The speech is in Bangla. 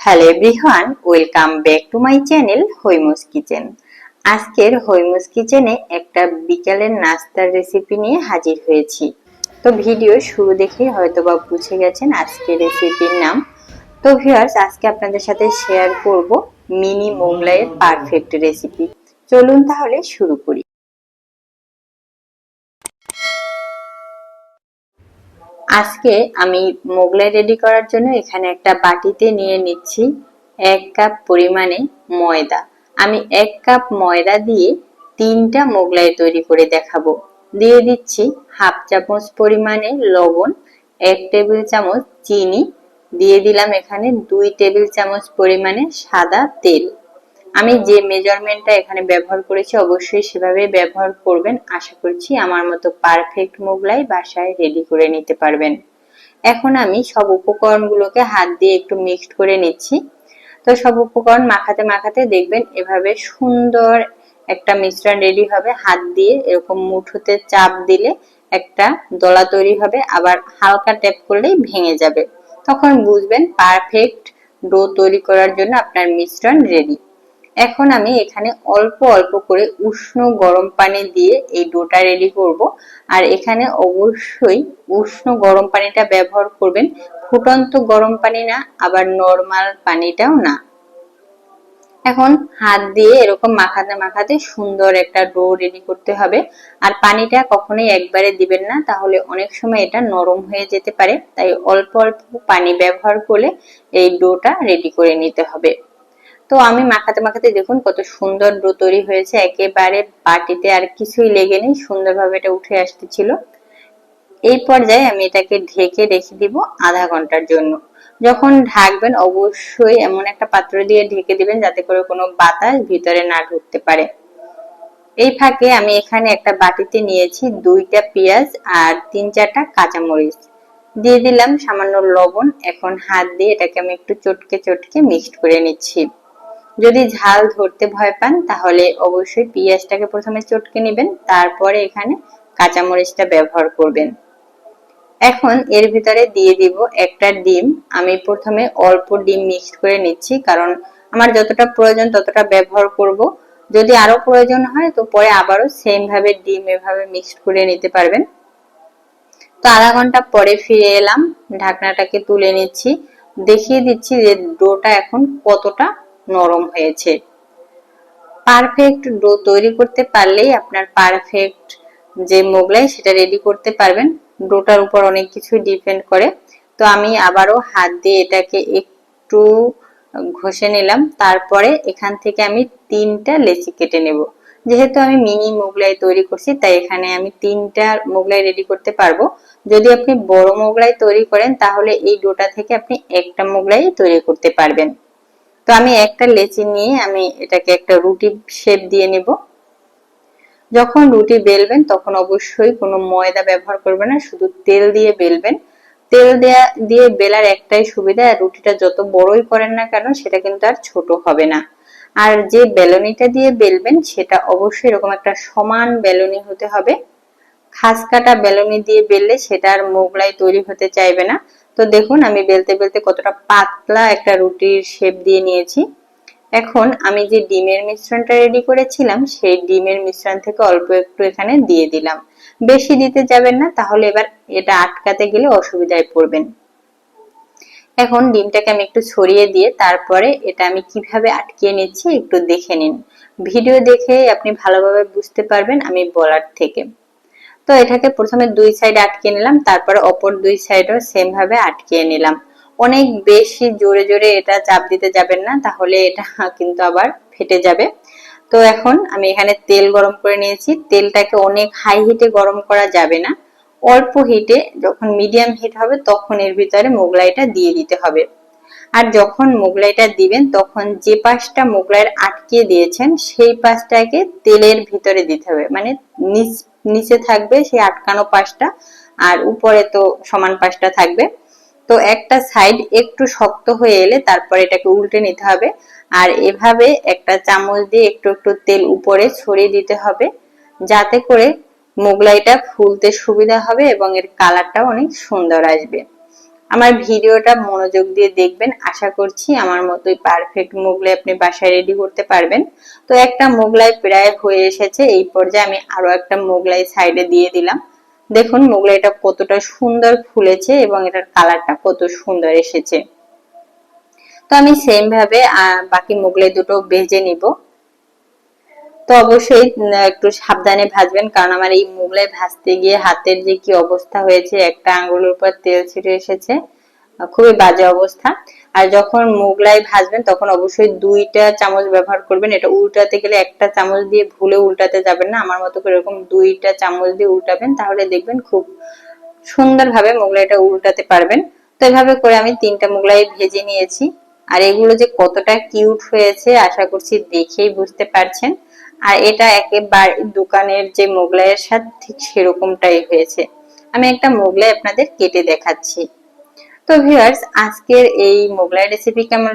Hello everyone welcome back to my channel Haimo's kitchen আজকের হৈমস কিচেনে একটা বিকালের নাস্তার রেসিপি নিয়ে হাজির হয়েছি। তো ভিডিও শুরু দেখে হয়তো বা বুঝে গেছেন আজকের রেসিপির নাম। তো ভিউয়ার্স আজকে আপনাদের সাথে শেয়ার করব মিনি মোগলাইয়ের পারফেক্ট রেসিপি চলুন তাহলে শুরু করি। আজকে আমি মোগলাই রেডি করার জন্য এখানে একটা বাটিতে নিয়ে নিচ্ছি এক কাপ পরিমাণে ময়দা। আমি এক কাপ ময়দা দিয়ে তিনটা মোগলাই তৈরি করে দেখাবো। দিয়ে দিচ্ছি হাফ চামচ পরিমাণে লবণ, এক টেবিল চামচ চিনি, দিয়ে দিলাম এখানে দুই টেবিল চামচ পরিমাণে সাদা তেল। আমি যে মেজারমেন্টটা এখানে ব্যবহার করেছি, অবশ্যই সেভাবে ব্যবহার করবেন। আশা করছি আমার মতো পারফেক্ট মোগলাই বাসায় রেডি করে নিতে পারবেন। এখন আমি সব উপকরণগুলোকে হাত দিয়ে একটু মিক্সড করে নিচ্ছি। তো সব উপকরণ মাখাতে মাখাতে দেখবেন এভাবে সুন্দর একটা মিশ্রণ রেডি হবে। হাত দিয়ে এরকম মুঠোতে চাপ দিলে একটা দলা তৈরি হবে। আবার হালকা ট্যাপ করলেই ভেঙে যাবে। তখন বুঝবেন পারফেক্ট ডো তৈরি করার জন্য আপনার মিশ্রণ রেডি এখন আমি এখানে অল্প অল্প করে উষ্ণ গরম পানি দিয়ে এই ডোটা রেডি করব। আর এখানে অবশ্যই উষ্ণ গরম পানিটা ব্যবহার করবেন। ফুটন্ত গরম পানি না, আবার নর্মাল পানিটাও না। এখন হাত দিয়ে এরকম মাখাতে মাখাতে সুন্দর একটা ডো রেডি করতে হবে। আর পানিটা কখনোই একবারে দিবেন না, তাহলে অনেক সময় এটা নরম হয়ে যেতে পারে। তাই অল্প অল্প পানি ব্যবহার করে এই ডোটা রেডি করে নিতে হবে। তো আমি মাখাতে মাখাতে দেখুন কত সুন্দর ডো তৈরি হয়েছে, একেবারে বাটিতে আর কিছুই লেগে নেই, সুন্দরভাবে এটা উঠে আসতেছিল। এই পর্যায়ে আমি এটাকে ঢেকে রেখে দিব আধা ঘণ্টার জন্য। যখন ঢাকবেন অবশ্যই এমন একটা পাত্র দিয়ে ঢেকে দিবেন যাতে করে কোনো বাতাস ভিতরে না ঢুকতে পারে। এই ফাঁকে আমি এখানে একটা বাটিতে নিয়েছি দুইটা পেঁয়াজ আর তিন চারটা কাঁচামরিচ। দিয়ে দিলাম সামান্য লবণ, এখন হাত দিয়ে এটাকে আমি একটু চটকে চটকে মিক্সড করে নিচ্ছি। যদি ঝাল ধরতে ভয় পান, তাহলে অবশ্যই পেঁয়াজটাকে প্রথমে চটকে নেবেন, তারপরে এখানে কাঁচামরিচটা ব্যবহার করবেন। এখন এর ভিতরে দিয়ে দিব একটা ডিম। আমি প্রথমে অল্প ডিম মিক্সড করে নিচ্ছি, কারণ আমার যতটা প্রয়োজন ততটা ব্যবহার করব। যদি আরও প্রয়োজন হয়, তো পরে আবারও সেম ভাবে ডিম এভাবে মিক্সড করে নিতে পারবেন। তো আধা ঘণ্টা পরে ফিরে এলাম, ঢাকনাটাকে তুলে নিচ্ছি। দেখিয়ে দিচ্ছি যে ডোটা এখন কতটা নরম হয়েছে। পারফেক্ট ডো তৈরি করতে পারলেই আপনার পারফেক্ট যে মোগলাই সেটা রেডি করতে পারবেন। ডোটার উপর অনেক কিছু ডিপেন্ড করে। তো আমি আবারও হাত দিয়ে এটাকে একটু ঘষে নিলাম। তারপরে এখান থেকে আমি তিনটা লেচি কেটে নেব। যেহেতু আমি মিনি মোগলাই তৈরি করছি, তাই এখানে আমি তিনটা মোগলাই রেডি করতে পারব। যদি আপনি বড় মোগলাই তৈরি করেন, তাহলে এই ডোটা থেকে আপনি একটা মোগলাই তৈরি করতে পারবেন। তো আমি একটা লেচি নিয়ে আমি এটাকে একটা রুটি শেপ দিয়ে নিব। যখন রুটি বেলবেন তখন অবশ্যই কোনো ময়দা ব্যবহার করবেন না, শুধু তেল দিয়ে বেলবেন। তেল দেয়া, দিয়ে বেলার একটাই সুবিধা, রুটিটা যত বড়ই করেন না কেন সেটা কিন্তু আর ছোট হবে না। আর যে বেলনিটা দিয়ে বেলবেন সেটা অবশ্যই এরকম একটা সমান বেলনি হতে হবে। খাস কাটা বেলনি দিয়ে বেললে সেটা আর মোগলাই তৈরি হতে চাইবে না। তো দেখুন, আমি বেলতে বেলতে কতটা পাতলা একটা রুটির শেপ দিয়ে নিয়েছি। এখন আমি যে ডিমের মিশ্রণটা রেডি করেছিলাম, সেই ডিমের মিশ্রণ থেকে অল্প একটু এখানে দিয়ে দিলাম। বেশি দিতে যাবেন না, তাহলে এবার এটা আটকাতে গেলে অসুবিধায় পড়বেন। এখন ডিমটাকে আমি একটু ছড়িয়ে দিয়ে তারপরে এটা আমি কীভাবে আটকিয়ে নিচ্ছি একটু দেখে নিন। ভিডিও দেখে আপনি ভালোভাবে বুঝতে পারবেন আমি বলার থেকে। তো এটাকে প্রথমে দুই সাইড আটকে নিলাম, তারপরে অপর দুই সাইডও সেম ভাবে আটকিয়ে নিলাম। অনেক বেশি জোরে জোরে এটা চাপ দিতে যাবেন না, তাহলে এটা কিন্তু আবার ফেটে যাবে। তো এখন আমি এখানে তেল গরম করে নিয়েছি। তেলটাকে অনেক হাই হিটে গরম করা যাবে না। অল্প হিটে যখন মিডিয়াম হিট হবে, তখন এর ভিতরে মোগলাইটা দিয়ে দিতে হবে। আর যখন মোগলাইটা দিবেন, তখন যে পাশটা মোগলাইয়ের আটকে দিয়েছেন, সেই পাশটাকে তেলের ভিতরে দিতে হবে। মানে নিচে থাকবে সেই আটকানো পাশটা, আর উপরে তো সমান পাশটা থাকবে। তো একটা সাইড একটু শক্ত হয়ে এলে তারপরে এটাকে উল্টে নিতে হবে। আর এভাবে একটা চামচ দিয়ে একটু একটু তেল উপরে ছড়িয়ে দিতে হবে, যাতে করে মোগলাইটা ফুলতে সুবিধা হবে এবং এর কালারটাও অনেক সুন্দর আসবে। আমার ভিডিওটা মনোযোগ দিয়ে দেখবেন। আশা করছি আমার মতোই পারফেক্ট মোগলাই আপনি বাসায় রেডি করতে পারবেন। তো একটা মোগলাই প্রায় হয়ে এসেছে। এই পর্যায়ে আমি আরও একটা মোগলাই সাইডে দিয়ে দিলাম। দেখুন, মোগলাইটা কতটা সুন্দর ফুলেছে এবং এটার কালারটা কত সুন্দর এসেছে। তো আমি সেম ভাবে বাকি মোগলাই দুটো ভেজে নিব। তো অবশ্যই একটু সাবধানে ভাজবেন। কারণ আমার এই মোগলাই ভাজতে গিয়ে হাতের যে কি অবস্থা হয়েছে, একটা আঙ্গুলের উপর তেল ছিটে এসেছে। খুবই বাজে অবস্থা। আর যখন মোগলাই ভাজবেন, তখন অবশ্যই দুইটা চামচ ব্যবহার করবেন। এটা উল্টাতে গেলে একটা চামচ দিয়ে ভুলে উল্টাতে যাবেন না। আমার মতো করে এরকম দুইটা চামচ দিয়ে উল্টাবেন, তাহলে দেখবেন খুব সুন্দরভাবে মোগলাইটা উল্টাতে পারবেন। তো এভাবে করে আমি তিনটা মোগলাই ভেজে নিয়েছি। আর এগুলো যে কতটা কিউট হয়েছে, আশা করছি দেখেই বুঝতে পারছেন। আর এটা একেবারে দোকানের যে মোগলাইয়ের স্বাদ, ঠিক সেরকমটাই হয়েছে। আমি একটা মোগলাই আপনাদের কেটে দেখাচ্ছি। তো ভিউয়ার্স আজকের এই মোগলাই রেসিপি কেমন